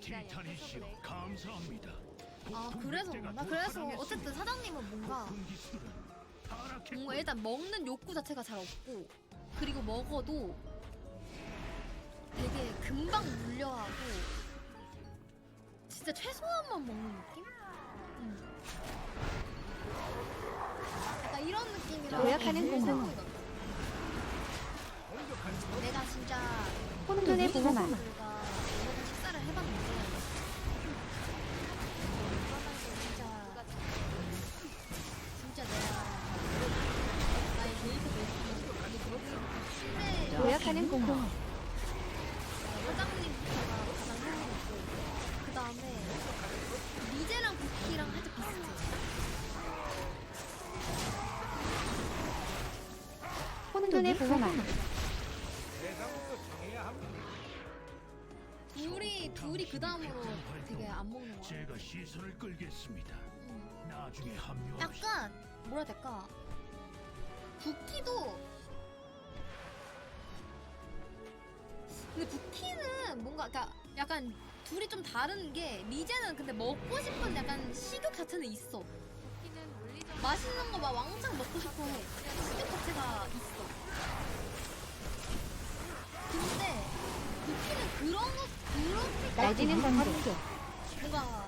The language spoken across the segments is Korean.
티탄이시여 감사합니다. 아 그래서 그런가? 그래서. 어쨌든 사장님은 뭔가 뭔가 일단 먹는 욕구 자체가 잘 없고 그리고 먹어도 되게 금방 물려하고 진짜 최소한만 먹는 느낌? 음. 약간 이런 느낌이라. 생각이 나. 내가 진짜 혼돈의 보호막 혼돈의 보호막 둘이 둘이 그 다음으로 되게 안 먹는 거 제가 시선을 끌겠습니다. 음. 나중에 합류합시다. 약간 뭐라 해야 될까? 부키도 근데 부키는 뭔가 그러니까 약간 둘이 좀 다른 게 리제는 근데 먹고 싶은 약간 식욕 자체는 있어. 맛있는 거 막 왕창 먹고 싶어 해. 식욕 자체가 있어 근데 부키는 그런 거 그렇게 날뛰는 번개 뭔가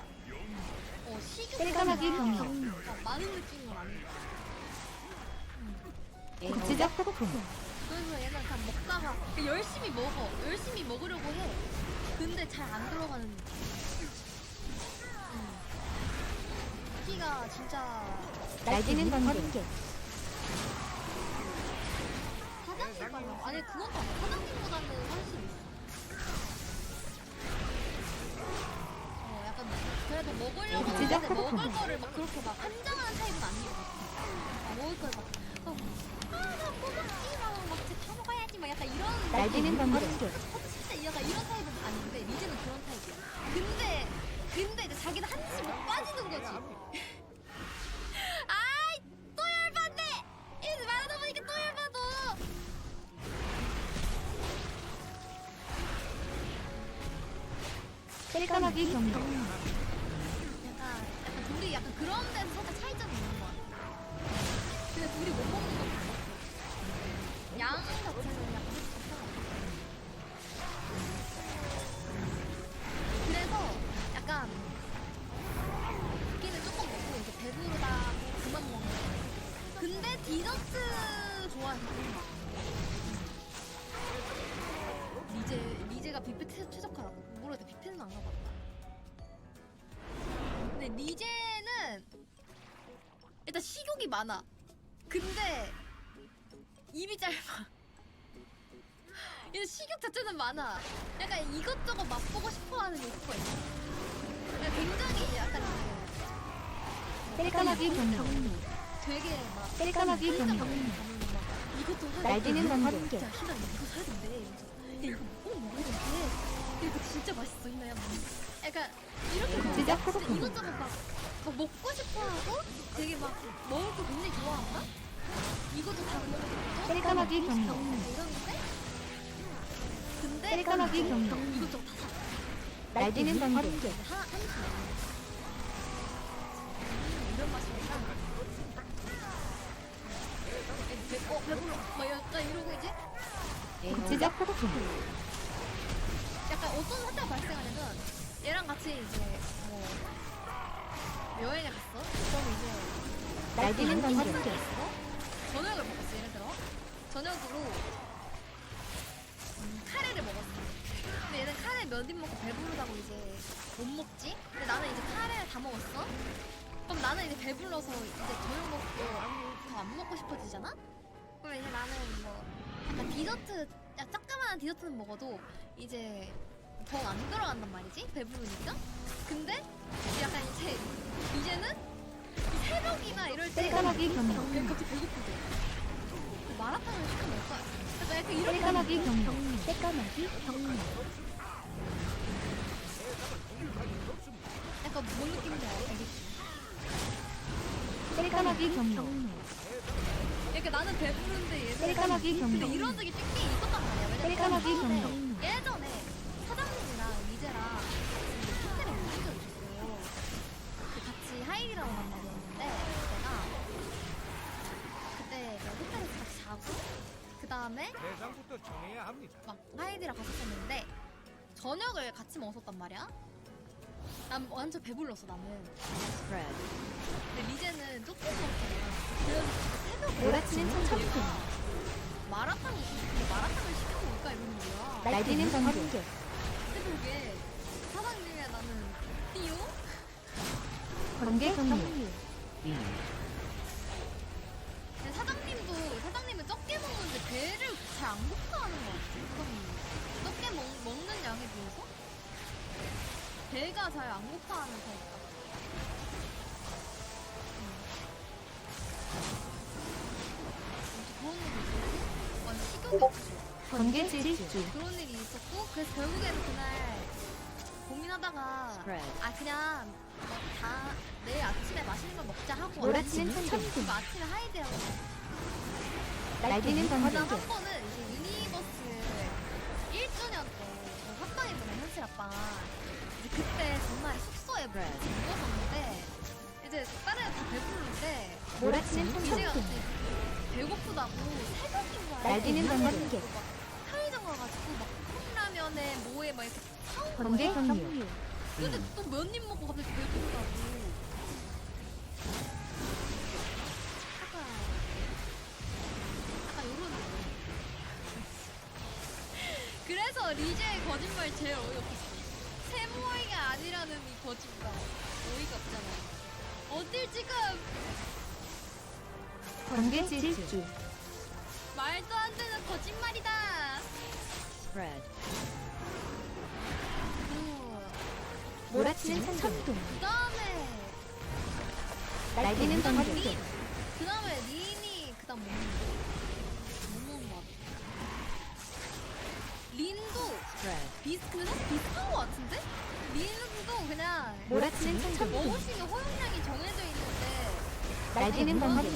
어 식욕 셀까마귀 경로 막 많은 느낌은 아닌 거야 국지적 폭풍 그래서 얘는 그냥 먹다가 그냥 열심히 먹어. 열심히 먹으려고 해. 근데 잘 안 들어가는 느낌. 음. 키가 진짜 사장님 빨라. 아니 그건 다 사장님보다는 훨씬 있어. 어 약간 그래도 먹으려고 하는데 먹을. 거를 막 그렇게 막 한장하는 타입은 같아. 아, 먹을 걸 막. 어, 아나 꼬박지랑 막 진짜 다 먹어야지 막 약간 이런 날뛰는 번개 진짜 약간 이런 타입은 아닌데 리제는 그런 타입이야. 근데 근데 이제 자기는 한치 못 빠지는 거지. 셀까마귀 경로 약간 약간 둘이 약간 그런 데서 살짝 차이점이 있는 것 같아. 근데 둘이 못 먹는 거 같아. 양 자체는 약간 비슷하고. 그래서 약간 웃기는 조금 먹고 이제 배부르다 그만 먹는 거. 근데 디저트 좋아해서 그런 거 같아. 리제 리제가 뷔페 최- 최적화라고 안 가봤다. 근데 리제는 일단 식욕이 많아. 근데 입이 짧아. 얘는 식욕 자체는 많아. 약간 이것저것 맛보고 싶어하는 욕구가 있어. 그러니까 굉장히 약간 셀까마귀 경로 되게 막 진짜 경로 막 이것도 사야 날뛰는 돼. 번개 야, 희나 이거 사야 된대. 이러면서. 야, 이거 꼭 먹어야 된대. 야, 이거 진짜 맛있어, 희나야. 뭐. 약간 이렇게 막 진짜 진짜. 이것저것 막, 막 먹고 싶어 하고 되게 막 먹을 거 굉장히 좋아한다? 이것도 다 먹고 셀까마귀 경로 이러는데? 근데 셀까마귀 어, 경로 이것저것 다 사. 날뛰는 번개 하나, 한씩 이런 맛이니까. 배, 어, 배불러. 막 약간 이러고 이제 국지적 폭풍 약간 어떤 사태가 발생하냐면 얘랑 같이 이제 뭐 여행을 갔어. 그럼 이제 날뛰는 밥을 먹었어. 저녁을 먹었어. 예를 들어 저녁으로 음, 카레를 먹었어. 근데 얘는 카레 몇 입 먹고 배부르다고 이제 못 먹지. 근데 나는 이제 카레를 다 먹었어. 그럼 나는 이제 배불러서 이제 저녁 먹고 더안 먹고 싶어지잖아. 그럼 이제 나는 뭐 약간 디저트, 야 조그만한 디저트는 먹어도 이제 더안 들어간단 말이지 배부르니까. 근데 약간 이제 이제는 이 새벽이나 이럴 때 셀까마귀 경로 그냥 갑자기 배고프대. 마라탕을 거야. 그래서 약간 이렇게 셀까마귀 경로 셀까마귀 경로 약간 뭔 느낌인지 알겠지? 셀까마귀 경로 그러니까 나는 배부른데 얘는 셀까마귀 근데 이런 적이 꽤 있었단 말이야. 왜냐면 예전에, 경로. 예전에 사장님이랑 이제랑 같이 호텔에 온 적이 있고 그 같이 하이힐하러 간 날이 있는데 제가 그때 그 호텔에서 같이 자고 그 다음에 대상부터 정해야 합니다. 막 하이디랑 갔었는데 저녁을 같이 먹었었단 말이야. 난 완전 배불렀어 나는. 근데 미제는 조금 먹었잖아. 그래서 새벽 오래 치는 천천히. 마라탕이 근데 마라탕을 먹을까 이러는 거야. 날뛰는 번개 새벽에 사장님이랑 나는 띠요? 번개 경류 근데 사장님도 사장님은 적게 먹는데 배를 잘 안 고파하는 것 같아. 사장님 적게 먹, 먹는 양에 비해서 배가 잘 안 고파하는 것 같다. 그런 일이 있었고, 완전 식욕이 없어. 번개 질주 그런 일이 있었고, 그래서 결국에는 그날 고민하다가 아 그냥 뭐다 내일 아침에 맛있는 걸 먹자 하고 왔는데 천둥 그 아침에 하이데하고. 날뛰는 그다음 번개 한 번은 이제 유니버스 1주년 때저 합방했잖아요 현실 아빠 이제 그때 전날 숙소에 묵었었는데 이제 다른 애다 배부르는데 몰아치는 이제가 천둥 갑자기 배고프다고 새벽인 거야? 날뛰는 번개 막 가가지고 막 컵라면에 뭐에 막 이렇게 사온 번개 경류 근데 또 몇 입 먹고 갑자기 배고프다고. 약간 약간 요런 느낌. 그래서 리제의 거짓말 제일 어이없었어. 세모이가 아니라는 이 거짓말. 어이가 없잖아. 어딜 지금? 번개 질주. 말도 안 되는 거짓말이다 그 몰아치는 천둥 다음에 날뛰는 번개 린! 그 다음에 린이 그 다음 뭐? 뭐 같아? 린도 사실 비슷한 거 같은데? 린도 그냥 몰아치는 천둥 먹을 수 있는 허용량이 정해져 있는데 날뛰는 번개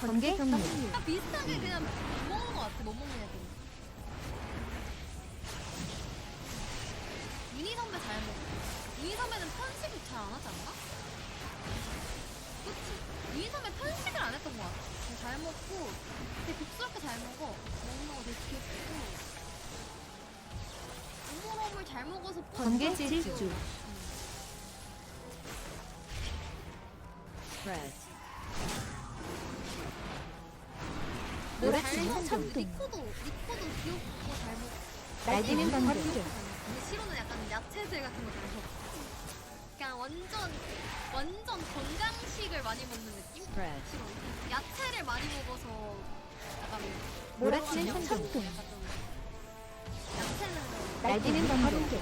번개 경류 딱 비슷하게 그냥 못 먹는 거 같아 못 먹는 애들 윤희 선배 잘 먹어. 윤희 선배는 편식을 잘 안 하지 않나? 그치? 윤희 선배 편식을 안 했던 거 같아. 그냥 잘 먹고 되게 국스럽게 잘 먹어. 먹는 거 되게 귀엽고. 오물오물 잘 먹어서 번개 뽀뽀 질주. 귀여워. 응. 몰 아치는 잘 먹- 천둥 리코도 리코도 귀엽고 잘 먹고. 날뛰는 번개 근데 시로는 약간 야채들 같은 거 잘 먹고 그냥 완전 완전 건강식을 많이 먹는 느낌? 시로. 야채를 많이 먹어서 약간 몰아치는 천둥 약간 좀 야채는 날뛰는 번개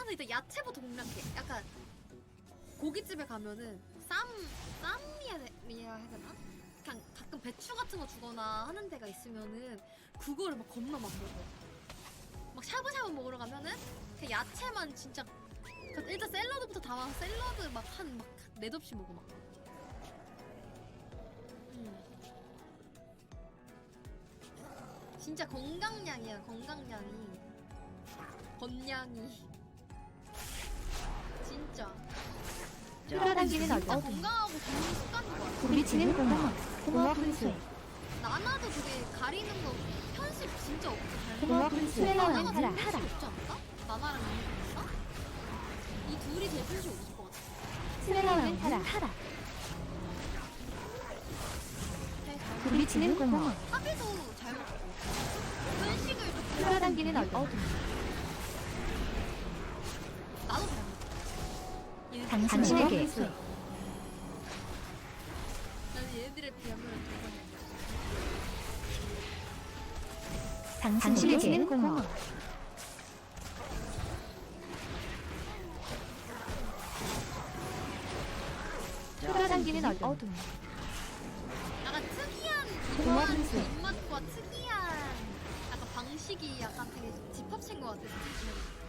항상 일단 야채부터 공략해. 약간 고깃집에 가면은 쌈 쌈이야 해야 되나? 그냥 가끔 배추 같은 거 주거나 하는 데가 있으면은 그거를 막 겁나 막 먹어. 막 샤브샤브 먹으러 가면은 그냥 야채만 진짜 그 일단 샐러드부터 다 와서 샐러드 막 한 막 네 접시 먹어 막. 음. 진짜 건강량이야 건강량이. 건량이 끌어당기는 진짜 어둠 건강하고 좋은 습관인 것 같아. 부딪히는 공허 공허 분쇄 나나도 되게 가리는 거 편식 진짜 없고 잘 공허 먹어. 분쇄 나나가 하라 제일 편식 없지 않나? 나나랑 유니콘인가? 이 둘이 제일 편식 없을 것 같아. 스멜라운 하라 잘 잘- 부딪히는 공허 합의도 잘 먹고. 편식을 좀 끌어당기는 어둠 나도 잘 당신에게 비하면 당신에게 공허 끌어당기는 어둠. 약간 특이한 분쇄. 입맛과 특이한 약간 방식이 약간 되게 집합체인 것 같아 다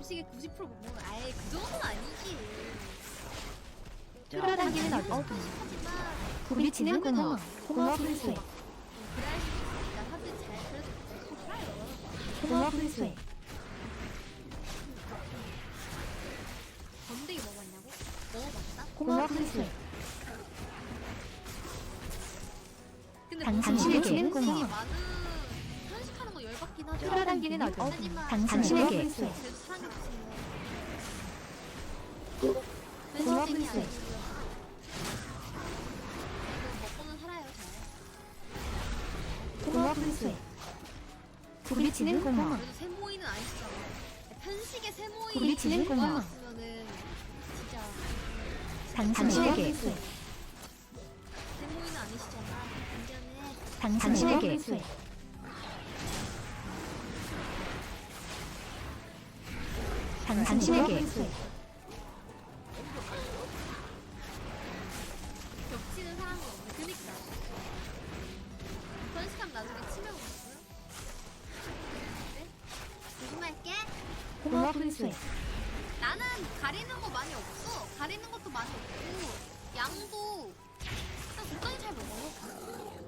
음식의 90% 먹는 아예 그 정도는 아니지. 끌어당기는 어떤 하지만 부딪히는 공허 공허 분수해 고마워 분수해 건데기 먹었냐고? 먹어봤다? 공허 분수해 당신의 먹는 당신에게 공허. 많은 편식하는 어디서 하지만 당신의 진행구나 당신에게 당신에게 겹치는 사람은 없네. 그니까. 편식하면 나중에 치명 없어요? 네? 조심할게. 공허 분쇄 나는 가리는 거 많이 없어. 가리는 것도 많이 없고 양도 그냥 적당히 잘 먹어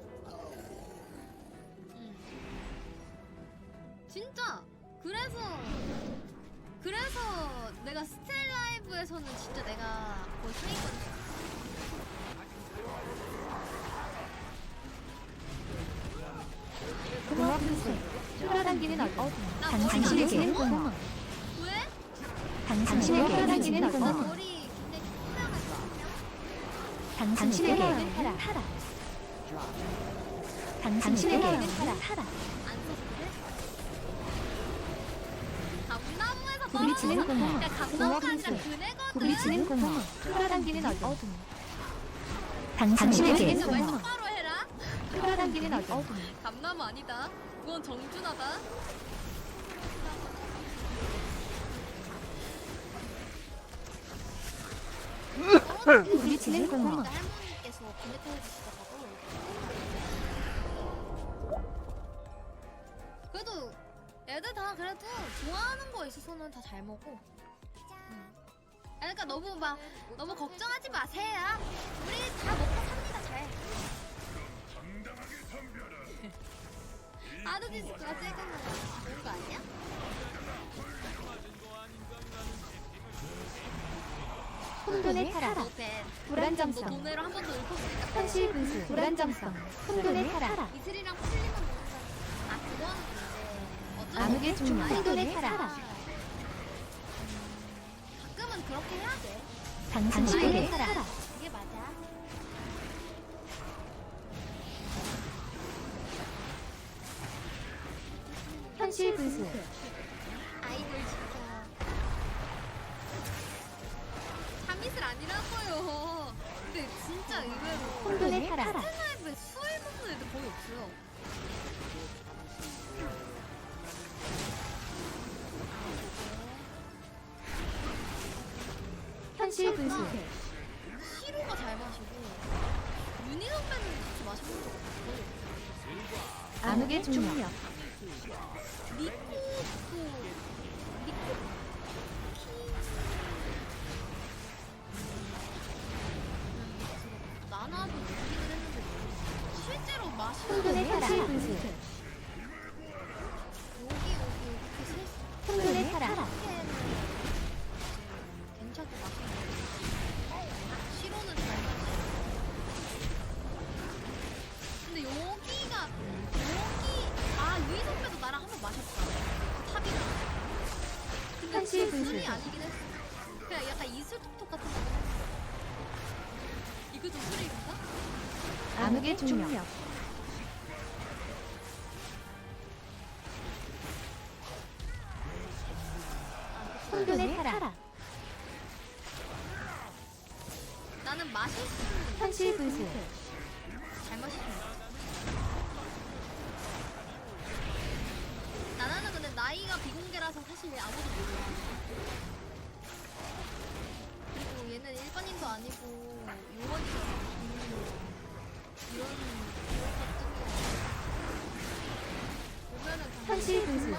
이브에서는 진짜 내가 거의 분쇄 끌어당기는 어둠 나 당신에게. 공허 왜? 당신에게. 끌어당기는 나 어둠 머리 굉장히 투명하거든요. 당신에게. 타라 당신에게. 타라 안 썼는데? 감나무에서 부딪히 는 떨어져서 공허. 야 감나무가 아니라 공허. 그네거든. 부딪히는 공허. 끌어당기는 어둠. 당신에게 말 공허. 똑바로 해라. 끌어당기는 어둠. 감나무 아니다. 그건 정준하다. 공허. 그러니까 할머니께서 비메타 해주시더라고. 그래도 애들 다 그래도 좋아하는 거 있어서는 다 잘 먹어. 응. 그러니까 너무 막 너무 걱정하지 마세요. 우리 다 먹고 삽니다 잘. 아드디스크가 찍으면 좋은 거 아니야? 혼돈의 너벤 너 불안정성. 한번 현실 분수. 불안정성. 혼돈의 타라 이슬이랑 풀리만 먹는 사람 아 그거는 근데 어쩔 수 암흑의. 중력 아니, 혼돈의 타라 가끔은 그렇게 해야 돼? 당신에게 타라 그게 맞아. 현실 분수 암흑의 중력 암흑의 중력. 혼돈의 타라 나는 맛있으면 현실 분수 잘 마시는 나나는 근데 나이가 비공개라서 사실 아무도 몰라. 그리고 얘는 일반인도 아니고 요원이잖아 현실 분수.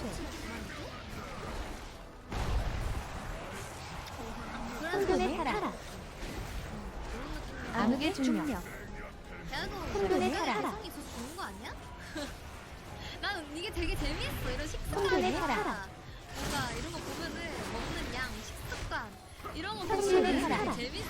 혼돈의 타락. 암흑의 음. 중력. 혼돈의 타락. 난 이게 되게 재미있어 이런 식습관이 뭔가 이런 거 보면은 먹는 양, 식습관 이런 거 보면은 되게 재미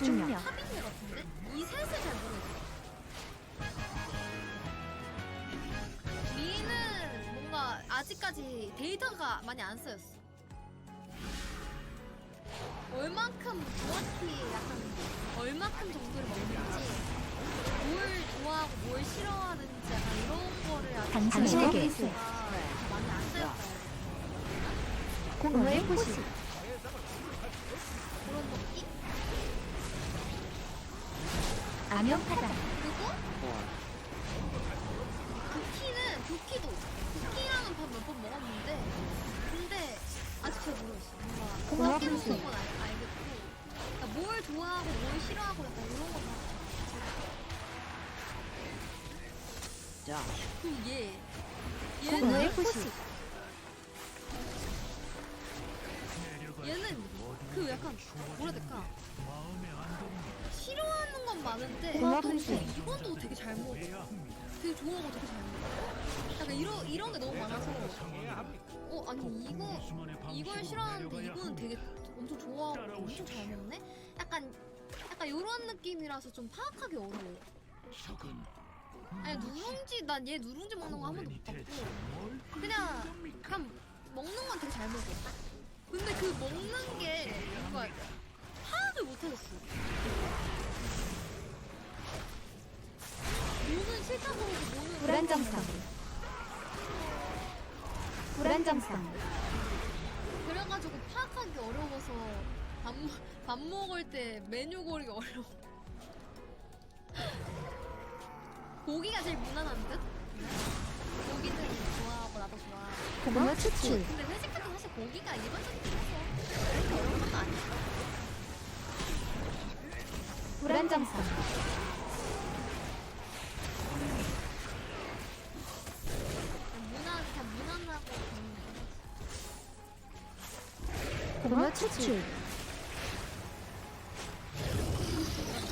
린 암흑의 중력. 합인데 같은데? 이 셋을 잘 모르겠어. 리는 뭔가 아직까지 데이터가 많이 안 쓰였어. 얼만큼 정확히 약간 얼만큼 정도를 먹는지 뭘 좋아하고 뭘 싫어하는지 약간 이런 거를 아직 당신에게 데이터가 많이 안 쓰였어요. 공허의 포시 암염파다 이런 게 너무 많아서. 어 아니 이거 이걸 싫어하는데 이거는 되게 엄청 좋아하고 엄청 잘 먹네? 약간 약간 요런 느낌이라서 좀 파악하기 어려워 아니 누룽지 난 얘 누룽지 먹는 거 한 번도 못 봤고. 뭘 그냥 그냥 먹는 건 되게 잘 먹어. 근데 그 먹는 게 뭔가 파악을 못 하겠어. 뭐는 싫다고 그러고 뭐는 불안정성 불안정성 그래가지고 파악하기 어려워서 밥, 먹- 밥 먹을 때 메뉴 고르기 어려워. 고기가 제일 무난한 듯? 고기는 좋아하고 나도 좋아하고. 공허 추출 근데 회식할 때 사실 고기가 일반적이라서 그렇게 어려운 것도 아니야. 불안정성 공허 추출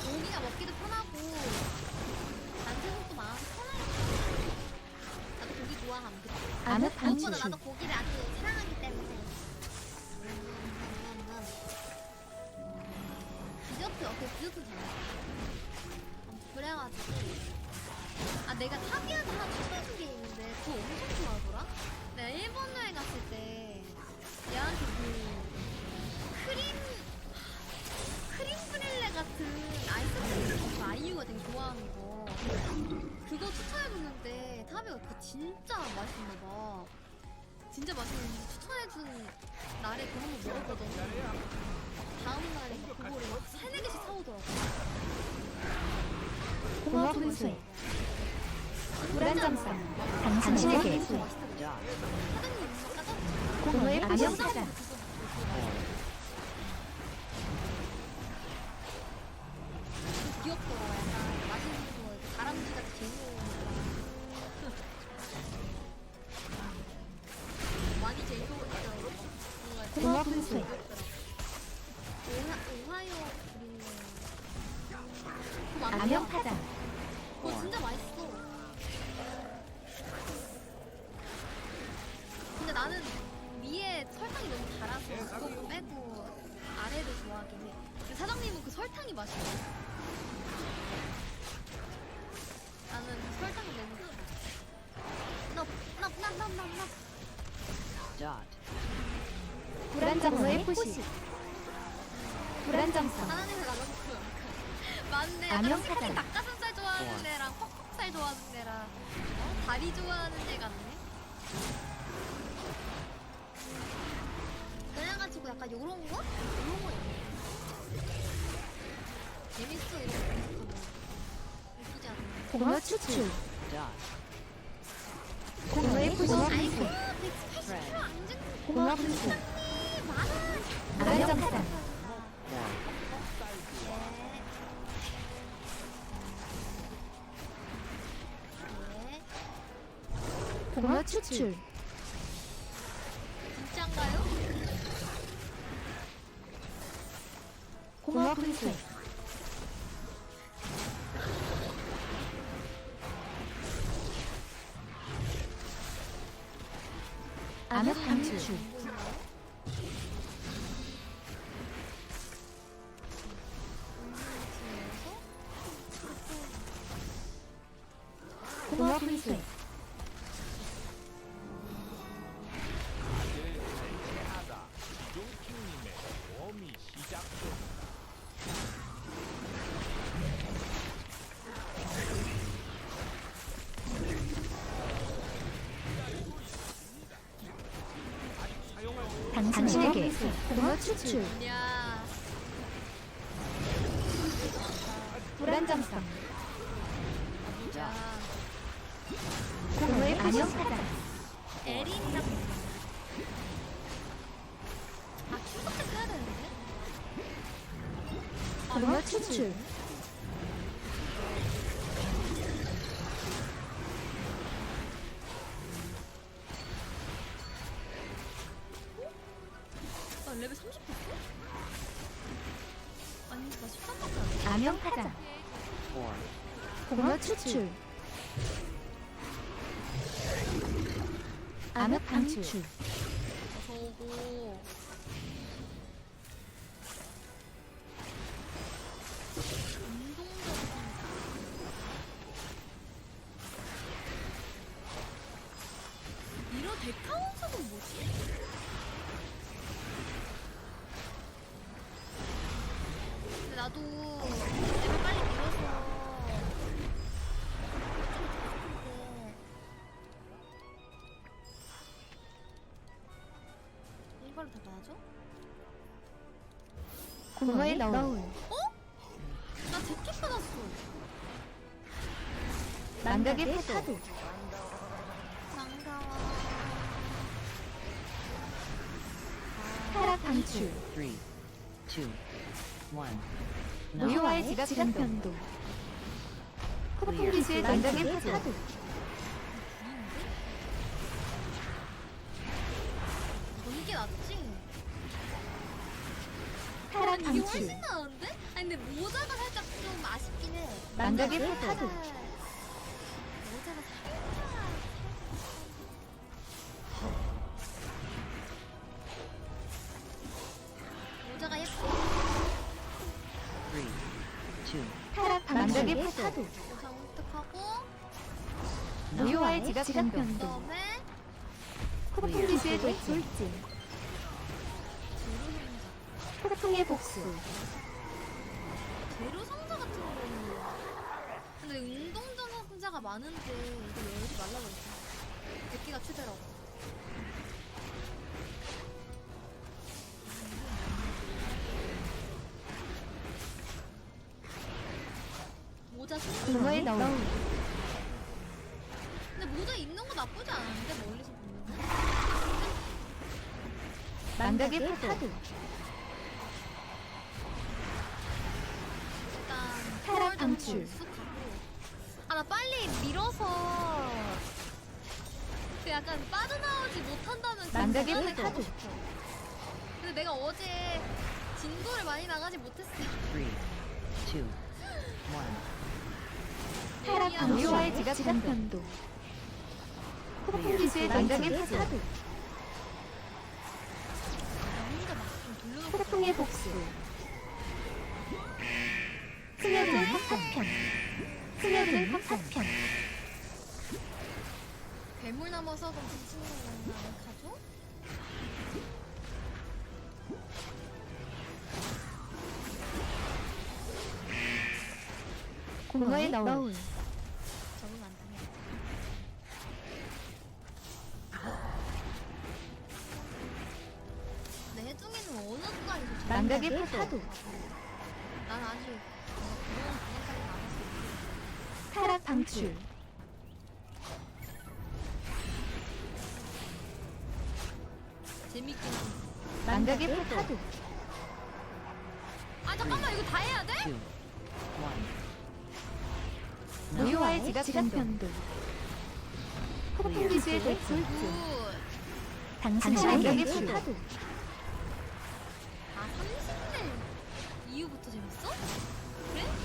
고기가 먹기도 편하고 난생각도 많아서 편해. 나도 고기 좋아합니다. 암흑 방출 무엇보다 나도 고기를 아주 사랑하기 때문에. 디저트 어때 디저트 잘 그래가지고. 아 내가 타비아도 하나 추천해준 게 있는데 그거 엄청 좋아하더라? 내가 일본 여행 갔을 때 얘한테 그 같은 아이스크림 그 아이유가 되게 좋아하는 거. 그거 추천해줬는데 타비가 그거 진짜 맛있나봐. 진짜 맛있는데 추천해준 날에 그거 한번 먹었거든. 다음 날에 막 그거를 막 세네 개씩 사오더라고. 공허 분수. 불안정성 당신에게 맛있다. 사장님 이거 까다 공허의 사장 설탕이 맛있어 나는 그 설탕이 너무 달아. 납납납납납납 불안정성의 포시 불안정성 하나님을 나눠먹고. 맞네. 암염 약간 솔직히 사장. 닭가슴살 좋아하는 애랑 퍽퍽살 좋아하는 애랑 어? 다리 좋아하는 애 같네. 그래가지고 약간 요런 거? 요런 거 있네 재밌어 않아 포시 아이고 180kg 안 죽는 공허 분수 네. 공허 추출 진짠가요? 공허 분수 당신에게 공허 추출 야 불안정성 야. 공허의 안녕 차단 에린이라고 있어. 아 추석 때 써야 되는데? 공허 추출 데카운트는 뭐지? 근데 나도 레벨 빨리 밀어서 좀 이걸로 다 나아져? 공허의 너울 나 재킷 받았어. 망각의 파도 방출 three, two, one. 무효화의 지각 변도 코프기지의 망각의 파도 이게 낫지? 타락 이게 방출 훨씬 나은데? 아니 근데 모자가 살짝 좀 아쉽긴 해. 망각의 파도 모 모자 신고. 공허의 너울 근데 모자 입는 거 나쁘지 않은데 멀리서 보면은. 망각의 파도 일단 타락 정도 방출. 익숙하고. 아 나 빨리 밀어서 그 약간 빠져나오지 그 망각의 구간을 파도. 가고 싶어. 근데 내가 어제 진도를 많이 나가지 못했어. three, two, one. 타락 무효화의 지각 변도. 코프기지의 망각의 파도 나 혼자 막좀 돌려놓고 폭풍의 복수. 스며드는 파편. 스며드는 파편. 괴물 남아서 그럼 가죠? 공허의 너울 좋지? 망각의 파도 난 아직 그런 구간까지 남았어. 타락 방출. 재밌긴 한데. 망각의 파도. 아 잠깐만 이거 다 해야 돼? 무효화의 지각 변도 폭풍기지의 돌진 굿. 당신에게 파도. 아 30렙 이후부터 재밌어? 그래?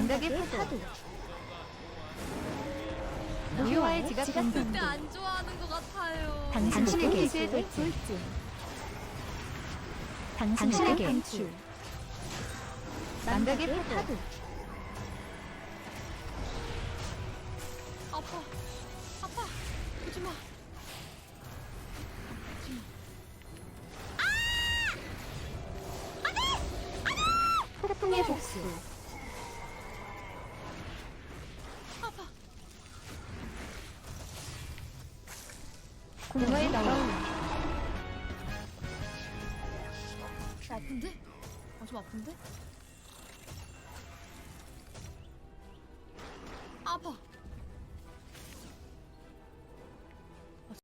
망각의 파도 무효화의 지각 변동 그때 안 좋아하는 것 같아요. 당신에게 기술 돌진 당신에게 방출 망각의 파도 아파. 아파. 오지 마